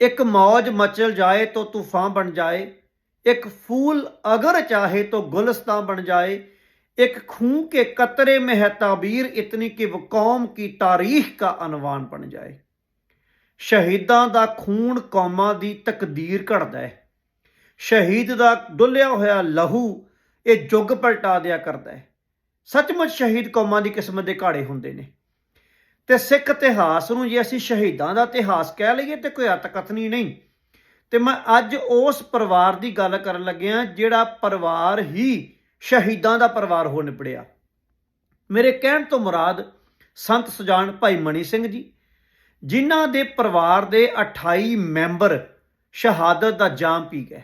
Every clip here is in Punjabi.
एक मौज मचल जाए तो तूफान बन जाए एक फूल अगर चाहे तो गुलस्तां बन जाए एक खून के कतरे में है ताबीर इतनी कि वो कौम की तारीख का अनवान बन जाए ਸ਼ਹੀਦਾਂ ਦਾ ਖੂਨ ਕੌਮਾਂ ਦੀ ਤਕਦੀਰ ਘੜਦਾ ਹੈ ਸ਼ਹੀਦ ਦਾ ਡੁੱਲਿਆ ਹੋਇਆ ਲਹੂ ਇਹ ਜੁਗ ਪਲਟਾ ਦਿਆ ਕਰਦਾ ਹੈ ਸੱਚਮੁੱਚ ਸ਼ਹੀਦ ਕੌਮਾਂ ਦੀ ਕਿਸਮਤ ਦੇ ਘਾੜੇ ਹੁੰਦੇ ਨੇ ਤੇ ਸਿੱਖ ਇਤਿਹਾਸ ਨੂੰ ਜੇ ਅਸੀਂ ਸ਼ਹੀਦਾਂ ਦਾ ਇਤਿਹਾਸ ਕਹਿ ਲਈਏ ਤੇ ਕੋਈ ਅਤਕਥਨੀ ਨਹੀਂ। ਤੇ ਮੈਂ ਅੱਜ ਉਸ ਪਰਿਵਾਰ ਦੀ ਗੱਲ ਕਰਨ ਲੱਗਿਆ ਜਿਹੜਾ ਪਰਿਵਾਰ ਹੀ ਸ਼ਹੀਦਾਂ ਦਾ ਪਰਿਵਾਰ ਹੋ ਨਿਪੜਿਆ ਮੇਰੇ ਕਹਿਣ ਤੋਂ ਮੁਰਾਦ ਸੰਤ ਸੁਜਾਨ ਭਾਈ ਮਣੀ ਸਿੰਘ ਜੀ, ਜਿਨ੍ਹਾਂ ਦੇ ਪਰਿਵਾਰ ਦੇ 28 ਮੈਂਬਰ ਸ਼ਹਾਦਤ ਦਾ ਜਾਮ ਪੀ ਗਏ।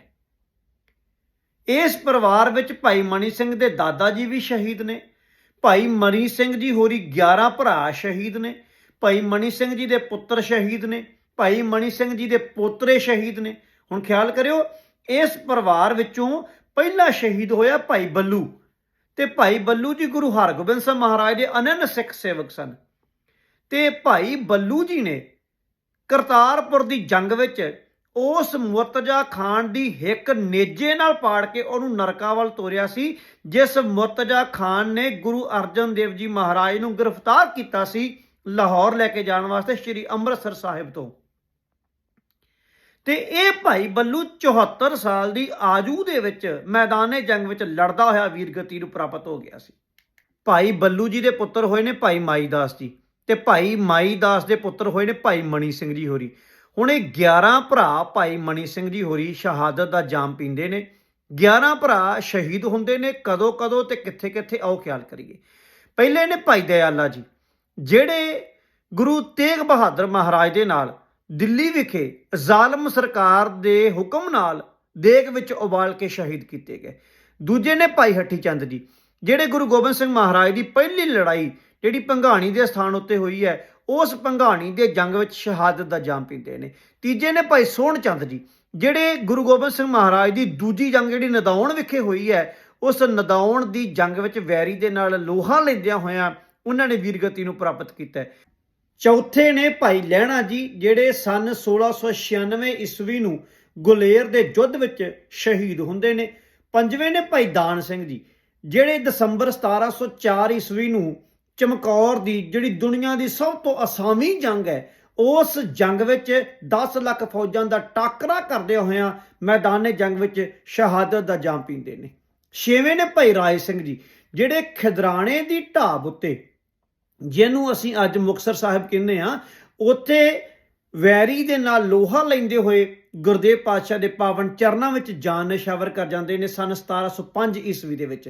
ਇਸ ਪਰਿਵਾਰ ਵਿੱਚ ਭਾਈ ਮਣੀ ਸਿੰਘ ਦੇ ਦਾਦਾ ਜੀ ਵੀ ਸ਼ਹੀਦ ਨੇ ਭਾਈ ਮਨੀ ਸਿੰਘ ਜੀ ਹੋਰੀ 11 ਭਰਾ ਸ਼ਹੀਦ ਨੇ, ਭਾਈ ਮਨੀ ਸਿੰਘ ਜੀ ਦੇ ਪੁੱਤਰ ਸ਼ਹੀਦ ਨੇ, ਭਾਈ ਮਨੀ ਸਿੰਘ ਜੀ ਦੇ ਪੋਤਰੇ ਸ਼ਹੀਦ ਨੇ। ਹੁਣ ਖਿਆਲ ਕਰਿਓ, ਇਸ ਪਰਿਵਾਰ ਵਿੱਚੋਂ ਪਹਿਲਾ ਸ਼ਹੀਦ ਹੋਇਆ ਭਾਈ ਬੱਲੂ ਤੇ ਭਾਈ ਬੱਲੂ ਜੀ ਗੁਰੂ ਹਰਗੋਬਿੰਦ ਸਾਹਿਬ ਮਹਾਰਾਜ ਦੇ ਅਨੰਨ ਸਿੱਖ ਸੇਵਕ ਸਨ। ਤੇ ਭਾਈ ਬੱਲੂ ਜੀ ਨੇ ਕਰਤਾਰਪੁਰ ਦੀ ਜੰਗ ਵਿੱਚ ਉਸ ਮੁਰਤਜ਼ਾ ਖਾਨ ਦੀ ਹਿੱਕ ਨੇਜੇ ਨਾਲ ਪਾੜ ਕੇ ਉਹਨੂੰ ਨਰਕਾ ਵੱਲ ਤੋਰਿਆ ਸੀ, ਜਿਸ ਮੁਰਤਜ਼ਾ ਖਾਨ ਨੇ ਗੁਰੂ ਅਰਜਨ ਦੇਵ ਜੀ ਮਹਾਰਾਜ ਨੂੰ ਗ੍ਰਿਫਤਾਰ ਕੀਤਾ ਸੀ ਲਾਹੌਰ ਲੈ ਕੇ ਜਾਣ ਵਾਸਤੇ ਸ੍ਰੀ ਅੰਮ੍ਰਿਤਸਰ ਸਾਹਿਬ ਤੋਂ। ਤੇ ਇਹ ਭਾਈ ਬੱਲੂ 74 ਸਾਲ ਦੀ ਆਜੂ ਦੇ ਵਿੱਚ ਮੈਦਾਨੇ ਜੰਗ ਵਿੱਚ ਲੜਦਾ ਹੋਇਆ ਵੀਰਗਤੀ ਨੂੰ ਪ੍ਰਾਪਤ ਹੋ ਗਿਆ ਸੀ। ਭਾਈ ਬੱਲੂ ਜੀ ਦੇ ਪੁੱਤਰ ਹੋਏ ਨੇ ਭਾਈ ਮਾਈ ਦਾਸ ਜੀ ਤੇ ਭਾਈ ਮਾਈ ਦਾਸ ਦੇ ਪੁੱਤਰ ਹੋਏ ਨੇ ਭਾਈ ਮਣੀ ਸਿੰਘ ਜੀ ਹੋਰੀ। ਹੁਣ ਇਹ 11 ਭਰਾ ਭਾਈ ਮਣੀ ਸਿੰਘ ਜੀ ਹੋਰੀ ਸ਼ਹਾਦਤ ਦਾ ਜਾਮ ਪੀਂਦੇ ਨੇ। 11 ਭਰਾ ਸ਼ਹੀਦ ਹੁੰਦੇ ਨੇ, ਕਦੋਂ ਕਦੋਂ ਤੇ ਕਿੱਥੇ ਕਿੱਥੇ, ਆਓ ਖਿਆਲ ਕਰੀਏ। ਪਹਿਲੇ ਨੇ ਭਾਈ ਦਇਆਲਾ ਜੀ, ਜਿਹੜੇ ਗੁਰੂ ਤੇਗ ਬਹਾਦਰ ਮਹਾਰਾਜ ਦੇ ਨਾਲ ਦਿੱਲੀ ਵਿਖੇ ਜ਼ਾਲਮ ਸਰਕਾਰ ਦੇ ਹੁਕਮ ਨਾਲ ਦੇਗ ਵਿੱਚ ਉਬਾਲ ਕੇ ਸ਼ਹੀਦ ਕੀਤੇ ਗਏ। ਦੂਜੇ ਨੇ ਭਾਈ ਹੱਠੀ ਚੰਦ ਜੀ, ਜਿਹੜੇ ਗੁਰੂ ਗੋਬਿੰਦ ਸਿੰਘ ਮਹਾਰਾਜ ਦੀ ਪਹਿਲੀ ਲੜਾਈ, ਜਿਹੜੀ ਪੰਘਾਣੀ ਦੇ ਸਥਾਨ ਉੱਤੇ ਹੋਈ ਹੈ ਉਸ ਪੰਘਾਣੀ ਦੇ ਜੰਗ ਵਿੱਚ ਸ਼ਹਾਦਤ ਦਾ ਜਾਮ ਪੀਂਦੇ ਨੇ। ਤੀਜੇ ਨੇ ਭਾਈ ਸੋਹਣ ਚੰਦ ਜੀ, ਜਿਹੜੇ ਗੁਰੂ ਗੋਬਿੰਦ ਸਿੰਘ ਮਹਾਰਾਜ ਦੀ ਦੂਜੀ ਜੰਗ ਜਿਹੜੀ ਨਦੌਣ ਵਿਖੇ ਹੋਈ ਹੈ, ਉਸ ਨਦੌਣ ਦੀ ਜੰਗ ਵਿੱਚ ਵੈਰੀ ਦੇ ਨਾਲ ਲੋਹਾ ਲੈਂਦਿਆਂ ਹੋਇਆਂ ਉਹਨਾਂ ਨੇ ਵੀਰਗਤੀ ਨੂੰ ਪ੍ਰਾਪਤ ਕੀਤਾ ਚੌਥੇ ਨੇ ਭਾਈ ਲਹਿਣਾ ਜੀ, ਜਿਹੜੇ ਸਨ 1696 ਈਸਵੀ ਨੂੰ ਗੁਲੇਰ ਦੇ ਯੁੱਧ ਵਿੱਚ ਸ਼ਹੀਦ ਹੁੰਦੇ ਨੇ। ਪੰਜਵੇਂ ਨੇ ਭਾਈ ਦਾਨ ਸਿੰਘ ਜੀ, ਜਿਹੜੇ ਦਸੰਬਰ 1704 ਈਸਵੀ ਨੂੰ ਚਮਕੌਰ ਦੀ ਜਿਹੜੀ ਦੁਨੀਆ ਦੀ ਸਭ ਤੋਂ ਅਸਾਮੀ ਜੰਗ ਹੈ, ਉਸ ਜੰਗ ਵਿੱਚ 10 ਲੱਖ ਫੌਜਾਂ ਦਾ ਟਾਕਰਾ ਕਰਦੇ ਹੋਇਆਂ ਮੈਦਾਨੇ ਜੰਗ ਵਿੱਚ ਸ਼ਹਾਦਤ ਦਾ ਜਾਮ ਪੀਂਦੇ ਨੇ। ਛੇਵੇਂ ਨੇ ਭਾਈ ਰਾਏ ਸਿੰਘ ਜੀ, ਜਿਹੜੇ ਖਿਦਰਾਣੇ ਦੀ ਢਾਬ ਉੱਤੇ, ਜਿਹਨੂੰ ਅਸੀਂ ਅੱਜ ਮੁਕਸਰ ਸਾਹਿਬ ਕਹਿੰਦੇ ਆ ਉੱਥੇ ਵੈਰੀ ਦੇ ਨਾਲ ਲੋਹਾ ਲੈਂਦੇ ਹੋਏ ਗੁਰਦੇਵ ਪਾਤਸ਼ਾਹ ਦੇ ਪਾਵਨ ਚਰਨਾਂ ਵਿੱਚ ਜਾਨ ਨਿਸ਼ਾਵਰ ਕਰ ਜਾਂਦੇ ਨੇ ਸਨ 1705 ਈਸਵੀ ਦੇ ਵਿੱਚ।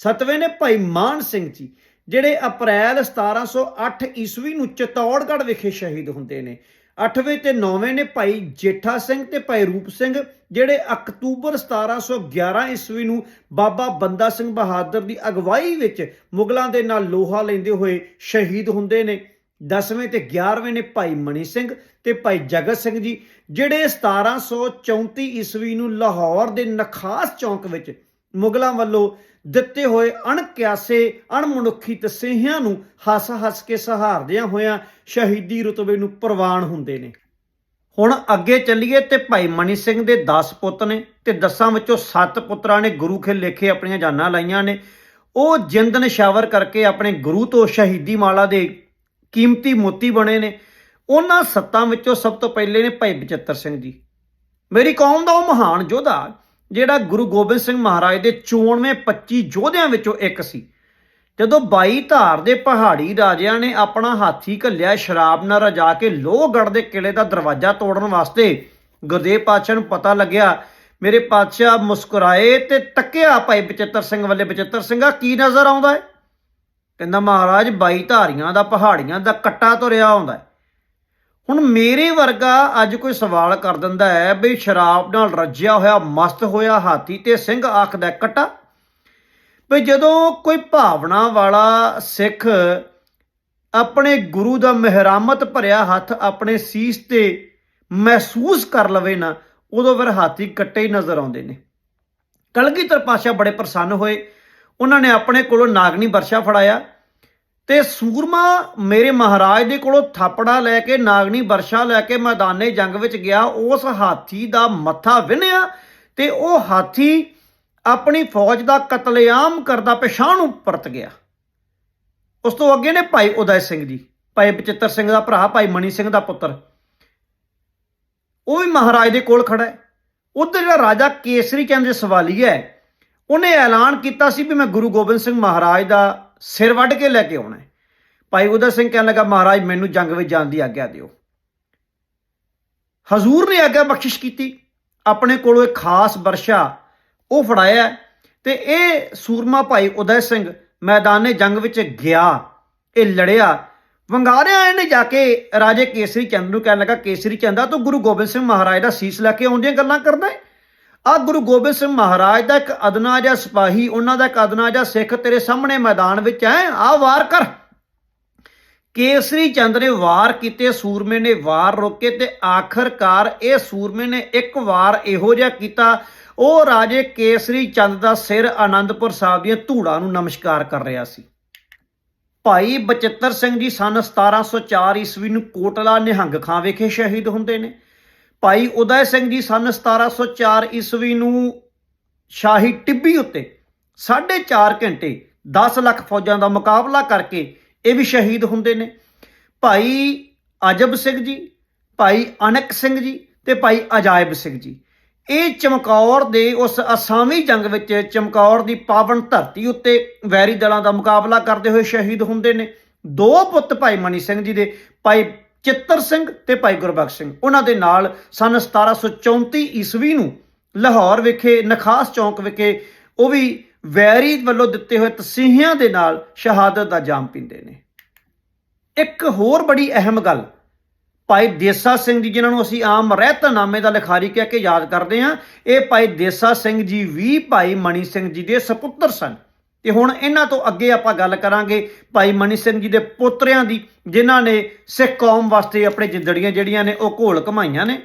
ਸਤਵੇਂ ਨੇ ਭਾਈ ਮਾਨ ਸਿੰਘ ਜੀ ਜਿਹੜੇ ਅਪ੍ਰੈਲ 1708 ਈਸਵੀ ਨੂੰ ਚਤੌੜਗੜ੍ਹ ਵਿਖੇ ਸ਼ਹੀਦ ਹੁੰਦੇ ਨੇ। 8ਵੇਂ ਤੇ 9ਵੇਂ ਨੇ ਭਾਈ ਜੇਠਾ ਸਿੰਘ ਤੇ ਭਾਈ ਰੂਪ ਸਿੰਘ, ਜਿਹੜੇ ਅਕਤੂਬਰ 1711 ਈਸਵੀ ਨੂੰ ਬਾਬਾ ਬੰਦਾ ਸਿੰਘ ਬਹਾਦਰ ਦੀ ਅਗਵਾਈ ਵਿੱਚ ਮੁਗਲਾਂ ਦੇ ਨਾਲ ਲੋਹਾ ਲੈਂਦੇ ਹੋਏ ਸ਼ਹੀਦ ਹੁੰਦੇ ਨੇ। 10ਵੇਂ ਤੇ 11ਵੇਂ ਨੇ ਭਾਈ ਮਣੀ ਸਿੰਘ ਤੇ ਭਾਈ ਜਗਤ ਸਿੰਘ ਜੀ, ਜਿਹੜੇ 1734 ਈਸਵੀ ਨੂੰ ਲਾਹੌਰ ਦੇ ਨਖਾਸ ਚੌਂਕ ਵਿੱਚ ਮੁਗਲਾਂ ਵੱਲੋਂ ਦਿੱਤੇ ਹੋਏ ਅਣਕਿਆਸੇ, ਅਣਮਨੁੱਖੀ ਤਸੀਹਿਆਂ ਨੂੰ ਹੱਸ-ਹੱਸ ਕੇ ਸਹਾਰਦਿਆਂ ਹੋਇਆਂ ਸ਼ਹੀਦੀ ਰਤਬੇ ਨੂੰ ਪ੍ਰਵਾਨ ਹੁੰਦੇ ਨੇ। ਹੁਣ ਅੱਗੇ ਚੱਲੀਏ ਤੇ ਭਾਈ ਮਨੀ ਸਿੰਘ ਦੇ 10 ਪੁੱਤ ਨੇ ਤੇ 10 ਵਿੱਚੋਂ 7 ਪੁੱਤਰਾਂ ਨੇ ਗੁਰੂ ਖੇ ਲੇਖੇ ਆਪਣੀਆਂ ਜਾਨਾਂ ਲਾਈਆਂ ਨੇ। ਉਹ ਜਿੰਦ ਨਿਸ਼ਾਵਰ ਕਰਕੇ ਆਪਣੇ ਗੁਰੂ ਤੋਂ ਸ਼ਹੀਦੀ ਮਾਲਾ ਦੇ ਕੀਮਤੀ ਮੋਤੀ ਬਣੇ ਨੇ। ਉਹਨਾਂ ਸੱਤਾਂ ਵਿੱਚੋਂ ਸਭ ਤੋਂ ਪਹਿਲੇ ਨੇ ਭਾਈ ਬਚਿੱਤਰ ਸਿੰਘ ਜੀ। ਮੇਰੀ ਕੌਮ ਦਾ ਉਹ ਮਹਾਨ ਯੋਧਾ ਜਿਹੜਾ ਗੁਰੂ ਗੋਬਿੰਦ ਸਿੰਘ ਮਹਾਰਾਜ ਦੇ 94 25 ਯੋਧਿਆਂ ਵਿੱਚੋਂ ਇੱਕ ਸੀ। ਜਦੋਂ 22 ਧਾਰ ਦੇ ਪਹਾੜੀ ਰਾਜਿਆਂ ਨੇ ਆਪਣਾ ਹਾਥੀ ਘੱਲਿਆ, ਸ਼ਰਾਬ ਨਾਲ ਰਜਾ ਕੇ ਲੋਹਗੜ੍ਹ ਦੇ ਕਿਲੇ ਦਾ ਦਰਵਾਜ਼ਾ ਤੋੜਨ ਵਾਸਤੇ ਗੁਰਦੇਵ ਪਾਤਸ਼ਾਹ ਨੂੰ ਪਤਾ ਲੱਗਿਆ, ਮੇਰੇ ਪਾਤਸ਼ਾਹ, ਮੁਸਕਰਾਏ ਤੇ ਤੱਕਿਆ ਭਾਈ ਬਚਿੱਤਰ ਸਿੰਘ ਵੱਲੇ। ਬਚਿੱਤਰ ਸਿੰਘਾ, ਕੀ ਨਜ਼ਰ ਆਉਂਦਾ ਹੈ ਕਹਿੰਦਾ, ਮਹਾਰਾਜ 22 ਧਾਰੀਆਂ ਦਾ ਪਹਾੜੀਆਂ ਦਾ ਕੱਟਾ ਤੁਰਿਆ ਆਉਂਦਾ ਹੈ ਹੁਣ ਮੇਰੇ ਵਰਗਾ ਅੱਜ ਕੋਈ ਸਵਾਲ ਕਰ ਦਿੰਦਾ ਹੈ ਵੀ ਸ਼ਰਾਬ ਨਾਲ ਰੱਜਿਆ ਹੋਇਆ ਮਸਤ ਹੋਇਆ ਹਾਥੀ ਤੇ ਸਿੰਘ ਆਖਦਾ ਹੈ, ਕੱਟਾ। ਵੀ ਜਦੋਂ ਕੋਈ ਭਾਵਨਾ ਵਾਲਾ ਸਿੱਖ ਆਪਣੇ ਗੁਰੂ ਦਾ ਮਹਿਰਾਮਤ ਭਰਿਆ ਹੱਥ ਆਪਣੇ ਸੀਸ ਤੇ ਮਹਿਸੂਸ ਕਰ ਲਵੇ ਨਾ ਉਦੋਂ ਫਿਰ ਹਾਥੀ ਕੱਟੇ ਹੀ ਨਜ਼ਰ ਆਉਂਦੇ ਨੇ। ਕਲਗੀਧਰ ਪਾਸ਼ਾ ਬੜੇ ਪ੍ਰਸੰਨ ਹੋਏ। ਉਹਨਾਂ ਨੇ ਆਪਣੇ ਕੋਲੋਂ ਨਾਗਨੀ ਵਰਸ਼ਾ ਫੜਾਇਆ। ਤੇ ਸੂਰਮਾ ਮੇਰੇ ਮਹਾਰਾਜ ਦੇ ਕੋਲੋਂ ਥਾਪੜਾ ਲੈ ਕੇ, ਨਾਗਣੀ ਵਰਸ਼ਾ ਲੈ ਕੇ ਮੈਦਾਨੇ ਜੰਗ ਵਿੱਚ ਗਿਆ। ਉਸ ਹਾਥੀ ਦਾ ਮੱਥਾ ਵਿੰਨਿਆ ਤੇ ਉਹ ਹਾਥੀ ਆਪਣੀ ਫੌਜ ਦਾ ਕਤਲੇਆਮ ਕਰਦਾ ਪਛਾਣ ਨੂੰ ਪਰਤ ਗਿਆ। ਉਸ ਤੋਂ ਅੱਗੇ ਨੇ ਭਾਈ ਉਦੈ ਸਿੰਘ ਜੀ, ਭਾਈ ਬਚਿੱਤਰ ਸਿੰਘ ਦਾ ਭਰਾ, ਭਾਈ ਮਣੀ ਸਿੰਘ ਦਾ ਪੁੱਤਰ। ਉਹ ਵੀ ਮਹਾਰਾਜ ਦੇ ਕੋਲ ਖੜਾ ਹੈ। ਉਧਰ ਜਿਹੜਾ ਰਾਜਾ ਕੇਸਰੀ ਚੰਦ ਦੇ ਸਵਾਲੀ ਹੈ ਉਹਨੇ ਐਲਾਨ ਕੀਤਾ ਸੀ ਵੀ ਮੈਂ ਗੁਰੂ ਗੋਬਿੰਦ ਸਿੰਘ ਮਹਾਰਾਜ ਦਾ ਸਿਰ ਵੱਢ ਕੇ ਲੈ ਕੇ ਆਉਣਾ ਹੈ। ਭਾਈ ਉਦੈ ਸਿੰਘ ਕਹਿਣ ਲੱਗਾ, ਮਹਾਰਾਜ, ਮੈਨੂੰ ਜੰਗ ਵਿੱਚ ਜਾਣ ਦੀ ਆਗਿਆ ਦਿਓ। ਹਜ਼ੂਰ ਨੇ ਆਗਿਆ ਬਖਸ਼ਿਸ਼ ਕੀਤੀ। ਆਪਣੇ ਕੋਲੋਂ ਇੱਕ ਖਾਸ ਵਰਸ਼ਾ ਉਹ ਫੜਾਇਆ ਤੇ ਇਹ ਸੂਰਮਾ ਭਾਈ ਉਦੈ ਸਿੰਘ ਮੈਦਾਨੇ ਜੰਗ ਵਿੱਚ ਗਿਆ, ਇਹ ਲੜਿਆ। ਵੰਗਾਰਿਆ ਇਹਨੇ ਜਾ ਕੇ ਰਾਜੇ ਕੇਸਰੀ ਚੰਦ ਨੂੰ ਕਹਿਣ ਲੱਗਾ, ਕੇਸਰੀ ਚੰਦਾ, ਤੂੰ ਗੁਰੂ ਗੋਬਿੰਦ ਸਿੰਘ ਮਹਾਰਾਜ ਦਾ ਸੀਸ ਲੈ ਕੇ ਆਉਂਦੀਆਂ ਗੱਲਾਂ ਕਰਦਾ ਹੈ? ਆ ਗੁਰੂ ਗੋਬਿੰਦ ਸਿੰਘ ਮਹਾਰਾਜ ਦਾ ਇੱਕ ਅਦਨਾ ਜਿਹਾ ਸਿਪਾਹੀ, ਉਹਨਾਂ ਦਾ ਇੱਕ ਅਦਨਾ ਜਿਹਾ ਸਿੱਖ ਤੇਰੇ ਸਾਹਮਣੇ ਮੈਦਾਨ ਵਿੱਚ ਹੈ, ਆ ਵਾਰ ਕਰ। ਕੇਸਰੀ ਚੰਦ ਨੇ ਵਾਰ ਕੀਤੇ, ਸੂਰਮੇ ਨੇ ਵਾਰ ਰੋਕੇ ਤੇ ਆਖਰਕਾਰ ਇਹ ਸੂਰਮੇ ਨੇ ਇੱਕ ਵਾਰ ਇਹੋ ਜਿਹਾ ਕੀਤਾ। ਉਹ ਰਾਜੇ ਕੇਸਰੀ ਚੰਦ ਦਾ ਸਿਰ ਆਨੰਦਪੁਰ ਸਾਹਿਬ ਦੀਆਂ ਧੂੜਾਂ ਨੂੰ ਨਮਸਕਾਰ ਕਰ ਰਿਹਾ ਸੀ। ਭਾਈ ਬਚਿੱਤਰ ਸਿੰਘ ਜੀ ਸਨ 1704 ਈਸਵੀ ਨੂੰ ਕੋਟਲਾ ਨਿਹੰਗ ਖਾਂ ਵਿਖੇ ਸ਼ਹੀਦ ਹੁੰਦੇ ਨੇ। ਭਾਈ ਉਦੈ ਸਿੰਘ ਜੀ ਸਨ 1704 ਈਸਵੀ ਨੂੰ ਸ਼ਾਹੀ ਟਿੱਬੀ ਉੱਤੇ 4.5 ਘੰਟੇ 10 ਲੱਖ ਫੌਜਾਂ ਦਾ ਮੁਕਾਬਲਾ ਕਰਕੇ ਇਹ ਵੀ ਸ਼ਹੀਦ ਹੁੰਦੇ ਨੇ। ਭਾਈ ਅਜਬ ਸਿੰਘ ਜੀ, ਭਾਈ ਅਨਕ ਸਿੰਘ ਜੀ ਤੇ ਭਾਈ ਅਜਾਇਬ ਸਿੰਘ ਜੀ। ਇਹ ਚਮਕੌਰ ਦੇ ਉਸ ਅਸਾਮੀ ਜੰਗ ਵਿੱਚ ਚਮਕੌਰ ਦੀ ਪਾਵਨ ਧਰਤੀ ਉੱਤੇ ਵੈਰੀ ਦਲਾਂ ਦਾ ਮੁਕਾਬਲਾ ਕਰਦੇ ਹੋਏ ਸ਼ਹੀਦ ਹੁੰਦੇ ਨੇ। ਦੋ ਪੁੱਤ ਭਾਈ ਮਨੀ ਸਿੰਘ ਜੀ ਦੇ, ਭਾਈ ਚਿੱਤਰ ਸਿੰਘ ਤੇ ਭਾਈ ਗੁਰਬਖਸ਼ ਸਿੰਘ। ਉਹਨਾਂ ਦੇ ਨਾਲ ਸਨ 1734 ਈਸਵੀ ਨੂੰ ਲਾਹੌਰ ਵਿਖੇ, ਨਖਾਸ ਚੌਂਕ ਵਿਖੇ ਉਹ ਵੀ ਵੈਰੀ ਵੱਲੋਂ ਦਿੱਤੇ ਹੋਏ ਤਸੀਹਿਆਂ ਦੇ ਨਾਲ ਸ਼ਹਾਦਤ ਦਾ ਜਾਮ ਪੀਂਦੇ ਨੇ। ਇੱਕ ਹੋਰ ਬੜੀ ਅਹਿਮ ਗੱਲ, ਭਾਈ ਦੇਸਾ ਸਿੰਘ ਜੀ ਜਿਨ੍ਹਾਂ ਨੂੰ ਅਸੀਂ ਆਮ ਰਹਿਤਨਾਮੇ ਦਾ ਲਿਖਾਰੀ ਕਹਿ ਕੇ ਯਾਦ ਕਰਦੇ ਹਾਂ, ਇਹ ਭਾਈ ਦੇਸਾ ਸਿੰਘ ਜੀ ਵੀ ਭਾਈ ਮਣੀ ਸਿੰਘ ਜੀ ਦੇ ਸੁਪੁੱਤਰ ਸਨ। ਤੇ ਹੁਣ ਇਹਨਾਂ ਤੋਂ ਅੱਗੇ ਆਪਾਂ ਗੱਲ ਕਰਾਂਗੇ ਭਾਈ ਮਨੀ ਸਿੰਘ ਜੀ ਦੇ ਪੋਤਰਿਆਂ ਦੀ, ਜਿਨ੍ਹਾਂ ਨੇ ਸਿੱਖ ਕੌਮ ਵਾਸਤੇ ਆਪਣੇ ਜਿੰਦੜੀਆਂ ਜਿਹੜੀਆਂ ਨੇ ਉਹ ਘੋਲ ਕਮਾਈਆਂ ਨੇ।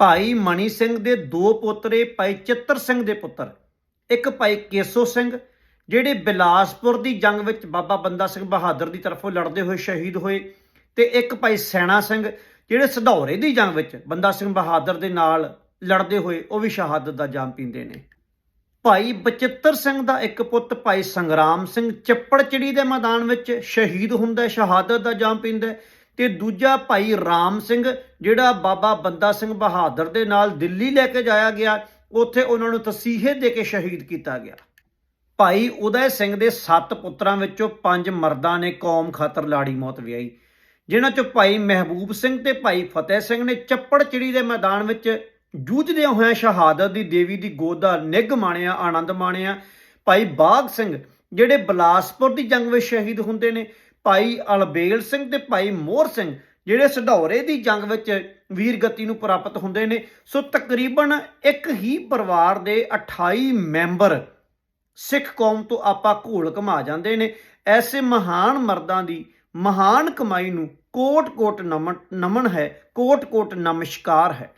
ਭਾਈ ਮਨੀ ਸਿੰਘ ਦੇ ਦੋ ਪੋਤਰੇ, ਭਾਈ ਚਿੱਤਰ ਸਿੰਘ ਦੇ ਪੁੱਤਰ, ਇੱਕ ਭਾਈ ਕੇਸੋ ਸਿੰਘ, ਜਿਹੜੇ ਬਿਲਾਸਪੁਰ ਦੀ ਜੰਗ ਵਿੱਚ ਬਾਬਾ ਬੰਦਾ ਸਿੰਘ ਬਹਾਦਰ ਦੀ ਤਰਫੋਂ ਲੜਦੇ ਹੋਏ ਸ਼ਹੀਦ ਹੋਏ, ਤੇ ਇੱਕ ਭਾਈ ਸੈਣਾ ਸਿੰਘ, ਜਿਹੜੇ ਸਧੌਰੇ ਦੀ ਜੰਗ ਵਿੱਚ ਬੰਦਾ ਸਿੰਘ ਬਹਾਦਰ ਦੇ ਨਾਲ ਲੜਦੇ ਹੋਏ ਉਹ ਵੀ ਸ਼ਹਾਦਤ ਦਾ ਜਾਮ ਪੀਂਦੇ ਨੇ। ਭਾਈ ਬਚਿੱਤਰ ਸਿੰਘ ਦਾ ਇੱਕ ਪੁੱਤ ਭਾਈ ਸੰਗਰਾਮ ਸਿੰਘ ਚੱਪੜਚਿੜੀ ਦੇ ਮੈਦਾਨ ਵਿੱਚ ਸ਼ਹੀਦ ਹੁੰਦਾ ਸ਼ਹਾਦਤ ਦਾ ਜਾਮ ਪੀਂਦਾ ਹੈ ਤੇ ਦੂਜਾ ਭਾਈ ਰਾਮ ਸਿੰਘ, ਜਿਹੜਾ ਬਾਬਾ ਬੰਦਾ ਸਿੰਘ ਬਹਾਦਰ ਦੇ ਨਾਲ ਦਿੱਲੀ ਲੈ ਕੇ ਜਾਇਆ ਗਿਆ, ਉੱਥੇ ਉਹਨਾਂ ਨੂੰ ਤਸੀਹੇ ਦੇ ਕੇ ਸ਼ਹੀਦ ਕੀਤਾ ਗਿਆ। ਭਾਈ ਉਦੈ ਸਿੰਘ ਦੇ 7 ਪੁੱਤਰਾਂ ਵਿੱਚੋਂ 5 ਮਰਦਾਂ ਨੇ ਕੌਮ ਖਾਤਰ ਲਾੜੀ ਮੌਤ ਵਿਆਹੀ। ਜਿਨ੍ਹਾਂ ਚੋਂ ਭਾਈ ਮਹਿਬੂਬ ਸਿੰਘ ਤੇ ਭਾਈ ਫਤਿਹ ਸਿੰਘ ਨੇ ਚੱਪੜਚਿੜੀ ਦੇ ਮੈਦਾਨ ਵਿੱਚ ਜੂਝਦਿਆਂ ਹੋਇਆਂ ਸ਼ਹਾਦਤ ਦੀ ਦੇਵੀ ਦੀ ਗੋਦ ਦਾ ਨਿੱਘ ਮਾਣਿਆ, ਆਨੰਦ ਮਾਣਿਆ। ਭਾਈ ਬਾਗ ਸਿੰਘ, ਜਿਹੜੇ ਬਲਾਸਪੁਰ ਦੀ ਜੰਗ ਵਿੱਚ ਸ਼ਹੀਦ ਹੁੰਦੇ ਨੇ, ਭਾਈ ਅਲਬੇਲ ਸਿੰਘ ਤੇ ਭਾਈ ਮੋਹਰ ਸਿੰਘ, ਜਿਹੜੇ ਸਢੌਰੇ ਦੀ ਜੰਗ ਵਿੱਚ ਵੀਰ ਗਤੀ ਨੂੰ ਪ੍ਰਾਪਤ ਹੁੰਦੇ ਨੇ, ਸੋ ਤਕਰੀਬਨ ਇੱਕ ਹੀ ਪਰਿਵਾਰ ਦੇ 28 ਮੈਂਬਰ ਸਿੱਖ ਕੌਮ ਤੋਂ ਆਪਾਂ ਘੋਲ ਘਮਾ ਜਾਂਦੇ ਨੇ। ਐਸੇ ਮਹਾਨ ਮਰਦਾਂ ਦੀ ਮਹਾਨ ਕਮਾਈ ਨੂੰ ਕੋਟ-ਕੋਟ ਨਮਨ ਨਮਨ ਹੈ, ਕੋਟ-ਕੋਟ ਨਮਸਕਾਰ ਹੈ।